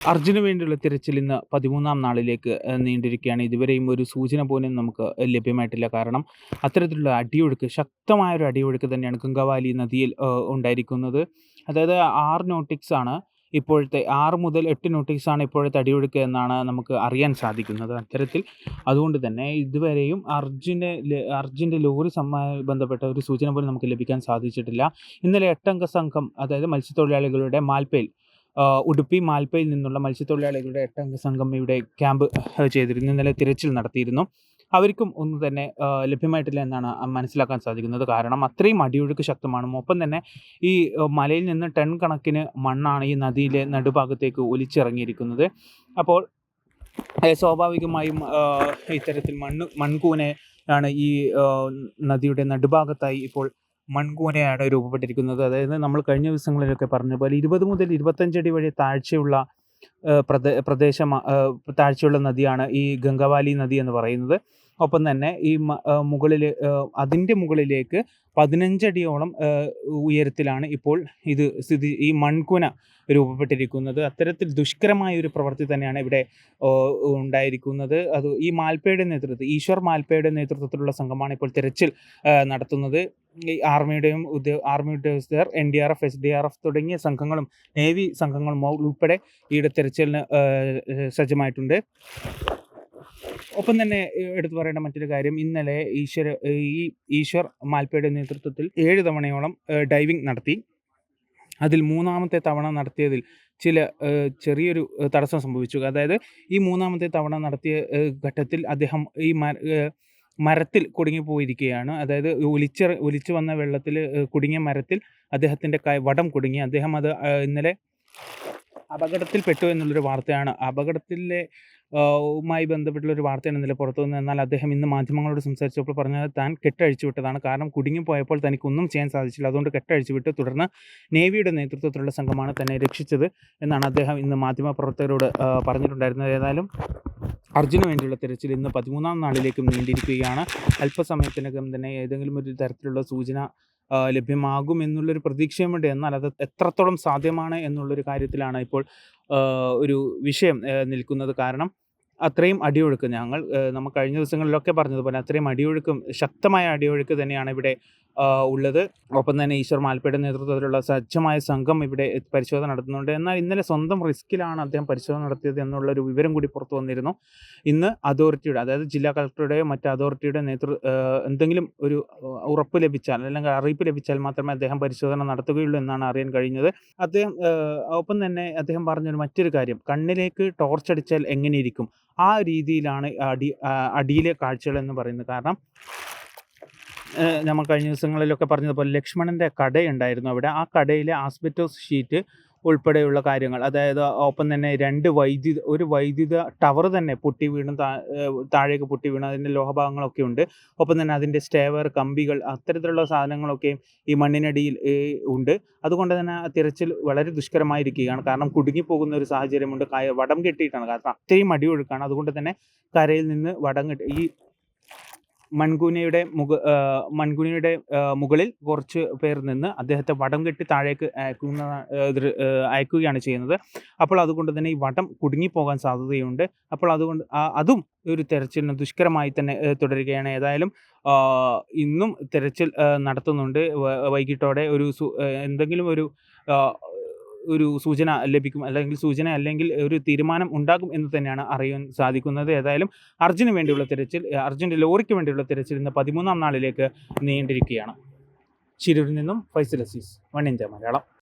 അർജുന് വേണ്ടിയുള്ള തിരച്ചിൽ ഇന്ന് പതിമൂന്നാം നാളിലേക്ക് നീണ്ടിരിക്കുകയാണ്. ഇതുവരെയും ഒരു സൂചന പോലും നമുക്ക് ലഭ്യമായിട്ടില്ല. കാരണം അത്തരത്തിലുള്ള അടിയൊഴുക്ക് ശക്തമായ ഒരു അടിയൊഴുക്ക് തന്നെയാണ് ഗംഗവാലി നദിയിൽ ഉണ്ടായിരിക്കുന്നത്. അതായത് ആറ് നോട്ടിക്സ് ആണ് ഇപ്പോഴത്തെ ആറ് മുതൽ എട്ട് ആണ് ഇപ്പോഴത്തെ അടിയൊഴുക്ക് എന്നാണ് നമുക്ക് അറിയാൻ സാധിക്കുന്നത് അത്തരത്തിൽ. അതുകൊണ്ട് തന്നെ ഇതുവരെയും അർജുന്റെ അർജുന്റെ ലോറി സമ്മായി ബന്ധപ്പെട്ട ഒരു സൂചന പോലും നമുക്ക് ലഭിക്കാൻ സാധിച്ചിട്ടില്ല. ഇന്നലെ എട്ടംഗ സംഘം അതായത് മത്സ്യത്തൊഴിലാളികളുടെ മാൽപ്പയിൽ ആ, ഉടുപ്പി മാൽപ്പയിൽ നിന്നുള്ള മത്സ്യത്തൊഴിലാളികളുടെ എട്ടംഗ സംഘം ഇവിടെ ക്യാമ്പ് ചെയ്തിരുന്നു. ഇന്നലെ തിരച്ചിൽ നടത്തിയിരുന്നു. അവർക്കും ഒന്നും തന്നെ ലഭ്യമായിട്ടില്ല എന്നാണ് മനസ്സിലാക്കാൻ സാധിക്കുന്നത്. കാരണം അത്രയും അടിയൊഴുക്ക് ശക്തമാണ് ഒപ്പം തന്നെ ഈ മലയിൽ നിന്ന് ടൺ കണക്കിന് മണ്ണാണ് ഈ നദിയിലെ നടുഭാഗത്തേക്ക് ഒലിച്ചിറങ്ങിയിരിക്കുന്നത്. അപ്പോൾ സ്വാഭാവികമായും ഇത്തരത്തിൽ മണ്ണ് മൺകൂനെ ആണ് ഈ നദിയുടെ നടുഭാഗത്തായി ഇപ്പോൾ മൺകൂനയാണ് രൂപപ്പെട്ടിരിക്കുന്നത്. അതായത് നമ്മൾ കഴിഞ്ഞ ദിവസങ്ങളിലൊക്കെ പറഞ്ഞ പോലെ ഇരുപത് മുതൽ ഇരുപത്തഞ്ചടി വഴി താഴ്ചയുള്ള പ്രദേശം താഴ്ചയുള്ള നദിയാണ് ഈ ഗംഗവാലി നദി എന്ന് പറയുന്നത്. ഒപ്പം തന്നെ ഈ മുകളിൽ അതിന്റെ മുകളിലേക്ക് പതിനഞ്ചടിയോളം ഉയരത്തിലാണ് ഇപ്പോൾ ഇത് സ്ഥിതി ഈ മൺകുന രൂപപ്പെട്ടിരിക്കുന്നത്. അത്തരത്തിൽ ദുഷ്കരമായ ഒരു പ്രവൃത്തി തന്നെയാണ് ഇവിടെ ഉണ്ടായിരിക്കുന്നത്. അത് ഈ മാൽപ്പയുടെ നേതൃത്വത്തിൽ ഈശ്വർ മാൽപ്പയുടെ നേതൃത്വത്തിലുള്ള സംഘമാണ് ഇപ്പോൾ തിരച്ചിൽ നടത്തുന്നത്. ഈ ആർമിയുടെയും ഉദ്യോ ആർമി ഉദ്യോഗസ്ഥർ N D R F S D R F തുടങ്ങിയ സംഘങ്ങളും നേവി സംഘങ്ങളും ഉൾപ്പെടെ ഈയിടെ തിരച്ചിലിന് സജ്ജമായിട്ടുണ്ട്. ഒപ്പം തന്നെ എടുത്തു പറയേണ്ട മറ്റൊരു കാര്യം ഇന്നലെ ഈശ്വര ഈ ഈശ്വർ മാൽപ്പയുടെ നേതൃത്വത്തിൽ ഏഴ് തവണയോളം ഡൈവിംഗ് നടത്തി. അതിൽ മൂന്നാമത്തെ തവണ നടത്തിയതിൽ ചില ചെറിയൊരു തടസ്സം സംഭവിച്ചു. അതായത് ഈ മൂന്നാമത്തെ തവണ നടത്തിയ ഘട്ടത്തിൽ അദ്ദേഹം ഈ മരത്തിൽ കുടുങ്ങി മരത്തിൽ കുടുങ്ങിപ്പോയിരിക്കുകയാണ്. അതായത് ഒലിച്ച ഒലിച്ചു വന്ന വെള്ളത്തിൽ കുടുങ്ങിയ മരത്തിൽ അദ്ദേഹത്തിന്റെ കൈ വടം കുടുങ്ങി. അദ്ദേഹം അത് ഇന്നലെ അപകടത്തിൽപ്പെട്ടു എന്നുള്ളൊരു വാർത്തയാണ്. അപകടത്തിലെ ആ, വുമായി ബന്ധപ്പെട്ടുള്ള ഒരു വാർത്തയാണ് ഇന്നലെ പുറത്തു വന്നത് എന്നാൽ അദ്ദേഹം ഇന്ന് മാധ്യമങ്ങളോട് സംസാരിച്ചപ്പോൾ പറഞ്ഞത് താൻ കെട്ടഴിച്ചു വിട്ടതാണ്. കാരണം കുടുങ്ങിപ്പോയപ്പോൾ തനിക്കൊന്നും ചെയ്യാൻ സാധിച്ചില്ല. അതുകൊണ്ട് കെട്ടഴിച്ചു വിട്ട് തുടർന്ന് നേവിയുടെ നേതൃത്വത്തിലുള്ള സംഘമാണ് തന്നെ രക്ഷിച്ചത് എന്നാണ് അദ്ദേഹം ഇന്ന് മാധ്യമപ്രവർത്തകരോട് പ്രവർത്തകരോട് പറഞ്ഞിട്ടുണ്ടായിരുന്നത്. ഏതായാലും അർജുന് വേണ്ടിയുള്ള തിരച്ചിൽ ഇന്ന് പതിമൂന്നാം നാളിലേക്കും നീണ്ടിരിക്കുകയാണ്. അല്പസമയത്തിനകം തന്നെ ഏതെങ്കിലും ഒരു തരത്തിലുള്ള സൂചന ലഭ്യമാകും എന്നുള്ളൊരു പ്രതീക്ഷയുമുണ്ട് എന്നാൽ അത് എത്രത്തോളം സാധ്യമാണ് എന്നുള്ളൊരു കാര്യത്തിലാണ് ഇപ്പോൾ ഒരു വിഷയം നിൽക്കുന്നത്. കാരണം അത്രയും അടിയൊഴുക്ക് ഞങ്ങൾ നമ്മൾ കഴിഞ്ഞ ദിവസങ്ങളിലൊക്കെ പറഞ്ഞതുപോലെ അത്രയും അടിയൊഴുക്കും ശക്തമായ അടിയൊഴുക്ക് തന്നെയാണ് ഇവിടെ ഉള്ളത്. ഒപ്പം തന്നെ ഈശ്വർ മാൽപ്പയുടെ നേതൃത്വത്തിലുള്ള സജ്ജമായ സംഘം ഇവിടെ പരിശോധന നടത്തുന്നുണ്ട്. എന്നാൽ ഇന്നലെ സ്വന്തം റിസ്കിലാണ് അദ്ദേഹം പരിശോധന നടത്തിയത് എന്നുള്ളൊരു വിവരം കൂടി പുറത്തു വന്നിരുന്നു. ഇന്ന് അതോറിറ്റിയുടെ അതായത് ജില്ലാ കളക്ടറുടെയോ മറ്റ് അതോറിറ്റിയുടെ നേതൃ എന്തെങ്കിലും ഒരു ഉറപ്പ് ലഭിച്ചാൽ അല്ലെങ്കിൽ അറിയിപ്പ് ലഭിച്ചാൽ മാത്രമേ അദ്ദേഹം പരിശോധന നടത്തുകയുള്ളൂ എന്നാണ് അറിയാൻ കഴിഞ്ഞത്. അദ്ദേഹം ഒപ്പം തന്നെ അദ്ദേഹം പറഞ്ഞൊരു മറ്റൊരു കാര്യം. കണ്ണിലേക്ക് ടോർച്ച് അടിച്ചാൽ എങ്ങനെയിരിക്കും ആ രീതിയിലാണ് അടി അടിയിലെ കാഴ്ചകൾ എന്ന് പറയുന്നത്. കാരണം നമ്മൾ കഴിഞ്ഞ ദിവസങ്ങളിലൊക്കെ പറഞ്ഞതുപോലെ ലക്ഷ്മണന്റെ കടയുണ്ടായിരുന്നു അവിടെ. ആ കടയിലെ ആസ്ബറ്റോസ് ഷീറ്റ് ഉൾപ്പെടെയുള്ള കാര്യങ്ങൾ അതായത് ഒപ്പം തന്നെ രണ്ട് വൈദ്യുത ഒരു വൈദ്യുത ടവർ തന്നെ പൊട്ടി വീണ് താഴേക്ക് പൊട്ടി വീണു അതിന്റെ ലോഹഭാഗങ്ങളൊക്കെ ഉണ്ട്. ഒപ്പം തന്നെ അതിന്റെ സ്റ്റേവർ കമ്പികൾ അത്തരത്തിലുള്ള സാധനങ്ങളൊക്കെയും ഈ മണ്ണിനടിയിൽ ഉണ്ട്. അതുകൊണ്ട് തന്നെ തിരച്ചിൽ വളരെ ദുഷ്കരമായിരിക്കുകയാണ്. കാരണം കുടുങ്ങിപ്പോകുന്ന ഒരു സാഹചര്യമുണ്ട്. വടം കെട്ടിയിട്ടാണ്. കാരണം അത്രയും അടിയൊഴുക്കാണ്. അതുകൊണ്ട് തന്നെ കരയിൽ നിന്ന് വടം കെട്ടി ഈ മൺകൂനയുടെ മുക മൺകുനയുടെ മുകളിൽ കുറച്ച് പേർ നിന്ന് അദ്ദേഹത്തെ വടം കെട്ടി താഴേക്ക് അയക്കുന്ന അയക്കുകയാണ് ചെയ്യുന്നത്. അപ്പോൾ അതുകൊണ്ട് തന്നെ ഈ വടം കുടുങ്ങിപ്പോകാൻ സാധ്യതയുണ്ട്. അപ്പോൾ അതുകൊണ്ട് അതും ഒരു തെരച്ചിലിന് ദുഷ്കരമായി തന്നെ തുടരുകയാണ്. ഏതായാലും ഇന്നും തെരച്ചിൽ നടത്തുന്നുണ്ട്. വൈകിട്ടോടെ ഒരു എന്തെങ്കിലും ഒരു ഒരു സൂചന ലഭിക്കും അല്ലെങ്കിൽ സൂചന അല്ലെങ്കിൽ ഒരു തീരുമാനം ഉണ്ടാകും എന്ന് തന്നെയാണ് അറിയാൻ സാധിക്കുന്നത്. ഏതായാലും അർജുന് വേണ്ടിയുള്ള തിരച്ചിൽ അർജുന്റെ ലോറിക്ക് വേണ്ടിയുള്ള തിരച്ചിൽ ഇന്ന് പതിമൂന്നാം നാളിലേക്ക് നീണ്ടിരിക്കുകയാണ് ശിരൂരിൽ നിന്നും ഫൈസൽ അസീസ് വൺ ഇന്ത്യ മലയാളം.